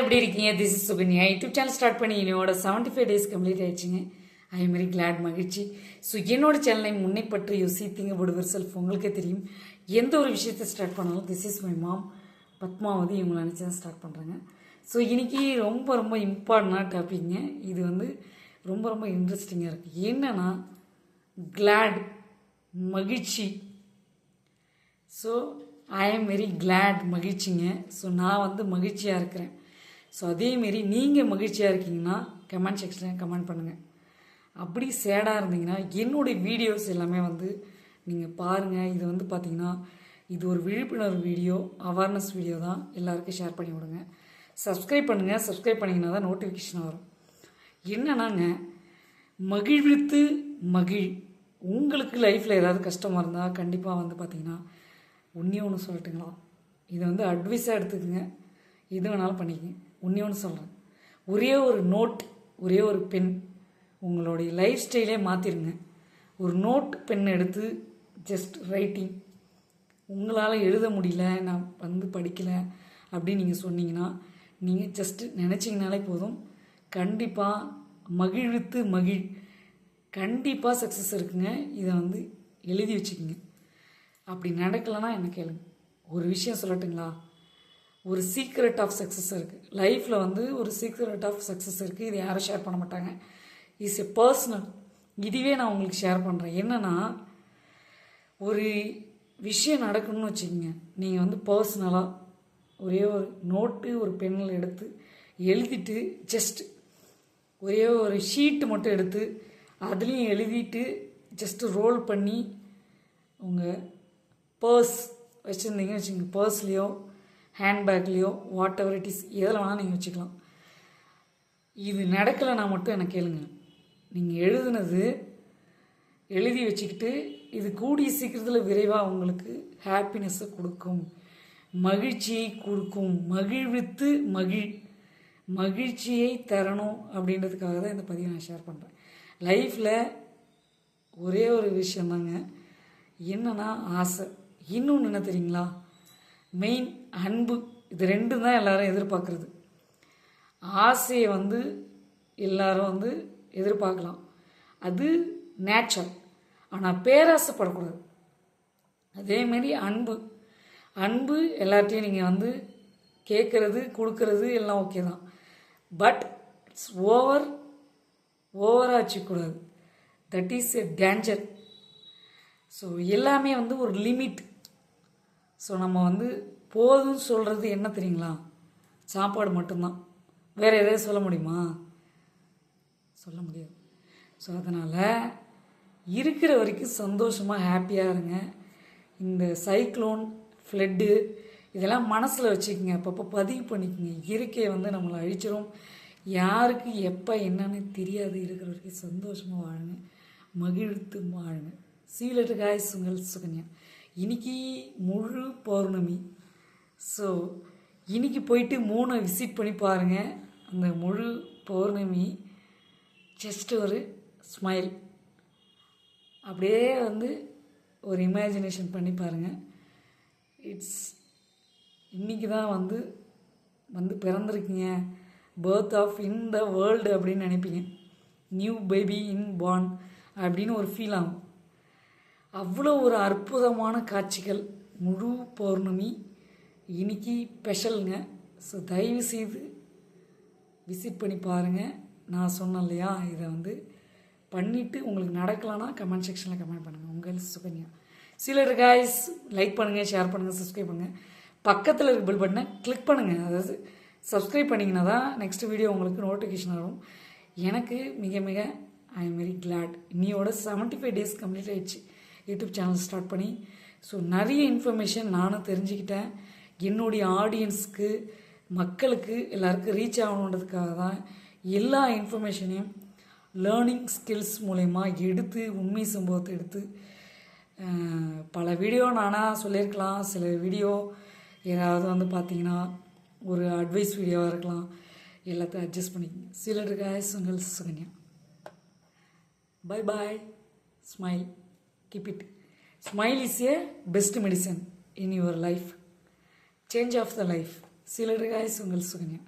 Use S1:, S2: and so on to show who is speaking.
S1: எப்படி இருக்கீங்க? This is Sukanya YouTube channel start பண்ணி என்னோட செவன்ட்டி ஃபைவ் டேஸ் கம்ப்ளீட் ஆயிடுச்சுங்க ஐ வெரி கிளாட் மகிழ்ச்சி. ஸோ என்னோட சேனலை முன்னை பற்றி யோசித்திங்க விடுவர் செல்ஃப் உங்களுக்கே தெரியும். எந்த ஒரு விஷயத்தை ஸ்டார்ட் பண்ணாலும் this is my mom Padmavathi இவங்களை நினச்சி தான் ஸ்டார்ட் பண்ணுறாங்க ஸோ இன்றைக்கி ரொம்ப ரொம்ப இம்பார்ட்டண்டான டாபிக்ங்க இது வந்து ரொம்ப ரொம்ப இன்ட்ரெஸ்டிங்காக இருக்குது என்னென்னா கிளாட் மகிழ்ச்சி. So I am very glad மகிழ்ச்சிங்க. ஸோ நான் வந்து மகிழ்ச்சியாக இருக்கிறேன். ஸோ அதேமாரி நீங்கள் மகிழ்ச்சியாக இருக்கீங்கன்னா கமெண்ட் செக்ஷனில் கமெண்ட் பண்ணுங்கள் அப்படி சேடாக இருந்தீங்கன்னா என்னுடைய வீடியோஸ் எல்லாமே வந்து நீங்கள் பாருங்கள் இது வந்து பார்த்தீங்கன்னா இது ஒரு விழிப்புணர்வு வீடியோ அவேர்னஸ் வீடியோ தான் எல்லாருக்கும் ஷேர் பண்ணி விடுங்க. சப்ஸ்கிரைப் பண்ணுங்கள் சப்ஸ்கிரைப் பண்ணிங்கன்னா தான் நோட்டிஃபிகேஷன் வரும். என்னன்னாங்க மகிழ்வித்து மகிழ். உங்களுக்கு லைஃப்பில் ஏதாவது கஷ்டமாக இருந்தால் கண்டிப்பாக வந்து பார்த்தீங்கன்னா ஒன்றே ஒன்று சொல்லட்டுங்களா? இதை வந்து அட்வைஸாக எடுத்துக்கங்க. எது வேணாலும் பண்ணிக்கங்க. ஒன்றே ஒன்று சொல்கிறேன் ஒரே ஒரு நோட் ஒரே ஒரு பென் உங்களுடைய லைஃப் ஸ்டைலே மாற்றிருங்க ஒரு நோட் பென் எடுத்து ஜஸ்ட் ரைட்டிங் உங்களால் எழுத முடியல நான் வந்து படிக்கலை அப்படின்னு நீங்கள் சொன்னீங்கன்னா நீங்கள் ஜஸ்ட்டு நினச்சிங்கனாலே போதும். கண்டிப்பாக மகிழ்வித்து மகிழ் கண்டிப்பாக சக்ஸஸ் இருக்குங்க. இதை வந்து எழுதி வச்சுக்கோங்க. அப்படி நடக்கலைன்னா என்ன கேளுங்க. ஒரு விஷயம் சொல்லட்டுங்களா? ஒரு சீக்ரெட் ஆஃப் சக்ஸஸ் இருக்குது லைஃப்பில் வந்து ஒரு சீக்ரெட் ஆஃப் சக்ஸஸ் இருக்குது இது யாரும் ஷேர் பண்ண மாட்டாங்க. இஸ் எ பர்சனல் இதுவே நான் உங்களுக்கு ஷேர் பண்ணுறேன் என்னென்னா ஒரு விஷயம் நடக்கணும்னு வச்சுக்கோங்க. நீங்கள் வந்து பர்சனலாக ஒரே ஒரு நோட்டு ஒரு பெண்ணில் எடுத்து எழுதிட்டு ஜஸ்ட் ஒரே ஒரு ஷீட்டு மட்டும் எடுத்து அதுலேயும் எழுதிட்டு ஜஸ்ட்டு ரோல் பண்ணி உங்கள் பர்ஸ் வச்சுருந்தீங்கன்னு வச்சுக்கோங்க. பர்ஸ்லேயோ ஹேண்ட்பேக்லேயோ வாட் எவர் இட் இஸ் எதில் வேணால் நீங்கள் வச்சுக்கலாம். இது நடக்கலைன்னா மட்டும் எனக்கு கேளுங்க. நீங்கள் எழுதுனது எழுதி வச்சுக்கிட்டு இது கூடிய சீக்கிரத்தில் விரைவாக உங்களுக்கு ஹாப்பினஸ்ஸை கொடுக்கும். மகிழ்ச்சியை கொடுக்கும். மகிழ்வித்து மகிழ் மகிழ்ச்சியை தரணும் அப்படின்றதுக்காக தான் இந்த பதிவை நான் ஷேர் பண்ணுறேன் லைஃப்பில் ஒரே ஒரு விஷயந்தாங்க என்னென்னா ஆசை. இன்னொன்று என்ன தெரியுங்களா? மெயின் அன்பு இது ரெண்டும் தான் எல்லாரும் எதிர்பார்க்குறது. ஆசையை வந்து எல்லாரும் வந்து எதிர்பார்க்கலாம். அது நேச்சர் ஆனால் பேராசைப்படக்கூடாது. அதேமாரி அன்பு. அன்பு எல்லாத்தையும் நீங்கள் வந்து கேட்குறது கொடுக்கறது எல்லாம் ஓகே தான். But it's over ஓவராச்சிக்கூடாது that is a danger so எல்லாமே வந்து ஒரு லிமிட் ஸோ நம்ம வந்து போதும்னு சொல்கிறது என்ன தெரியுங்களா? சாப்பாடு மட்டும்தான். வேறு எதாவது சொல்ல முடியுமா? சொல்ல முடியாது. ஸோ அதனால் இருக்கிற வரைக்கும் சந்தோஷமாக ஹாப்பியாக இருங்க. இந்த சைக்ளோன் ஃப்ளட்டு இதெல்லாம் மனசில் வச்சுக்கோங்க. அப்பப்போ பதிவு பண்ணிக்கோங்க. இயற்கையை வந்து நம்மளை அழிச்சிரும். யாருக்கு எப்போ என்னன்னு தெரியாது. இருக்கிற வரைக்கும் சந்தோஷமாக வாழுங்க. மகிழ்த்து வாழுங்க. சீலட்டு காய்ஸ் உங்கள் சுகன்யா. இன்னைக்கு முழு பௌர்ணமி. ஸோ இன்றைக்கி போயிட்டு மூணை விசிட் பண்ணி பாருங்கள் அந்த முழு பௌர்ணமி ஜஸ்ட் ஒரு ஸ்மைல் அப்படியே வந்து ஒரு இமேஜினேஷன் பண்ணி பாருங்கள் இட்ஸ் இன்றைக்கி தான் வந்து வந்து பிறந்திருக்கீங்க. Birth of in the world அப்படின்னு நினைப்பீங்க. நியூ பேபி இன் பார்ன் அப்படின்னு ஒரு ஃபீல் ஆகும். அவ்வளோ ஒரு அற்புதமான காட்சிகள். முழு பௌர்ணமி இன்னைக்கு ஸ்பெஷலுங்க ஸோ தயவு செய்து விசிட் பண்ணி பாருங்கள் நான் சொன்னேன் இல்லையா இதை வந்து பண்ணிவிட்டு உங்களுக்கு நடக்கலான்னா கமெண்ட் செக்ஷனில் கமெண்ட் பண்ணுங்கள் உங்கள் சுகன்யா. சிலர் காய்ஸ் லைக் பண்ணுங்கள் ஷேர் பண்ணுங்கள் சப்ஸ்கிரைப் பண்ணுங்கள் பக்கத்தில் இருக்க பில் பட்டனை கிளிக் பண்ணுங்கள் அதாவது சப்ஸ்கிரைப் பண்ணிங்கன்னா தான் நெக்ஸ்ட் வீடியோ உங்களுக்கு நோட்டிஃபிகேஷன் வரும். எனக்கு மிக மிக ஐ எம் வெரி கிளாட் இன்னியோட செவன்ட்டி ஃபைவ் டேஸ் கம்ப்ளீட் ஆகிடுச்சு யூடியூப் சேனல் ஸ்டார்ட் பண்ணி. ஸோ நிறைய இன்ஃபர்மேஷன் நானும் தெரிஞ்சுக்கிட்டேன். என்னுடைய ஆடியன்ஸ்க்கு மக்களுக்கு எல்லாருக்கும் ரீச் ஆகணுன்றதுக்காக தான் எல்லா இன்ஃபர்மேஷனையும் லேர்னிங் ஸ்கில்ஸ் மூலயமா எடுத்து உண்மை சம்பவத்தை எடுத்து பல வீடியோ நானாக சொல்லியிருக்கலாம். சில வீடியோ ஏதாவது வந்து பார்த்தீங்கன்னா ஒரு அட்வைஸ் வீடியோவாக இருக்கலாம். எல்லாத்தையும் அட்ஜஸ்ட் பண்ணிக்கங்க. சிலர் காய்ஸ் உங்கள் Sukanya. Bye bye smile keep it smile is a best medicine in your life change of the life cheers guys உங்கள் சுகன்யா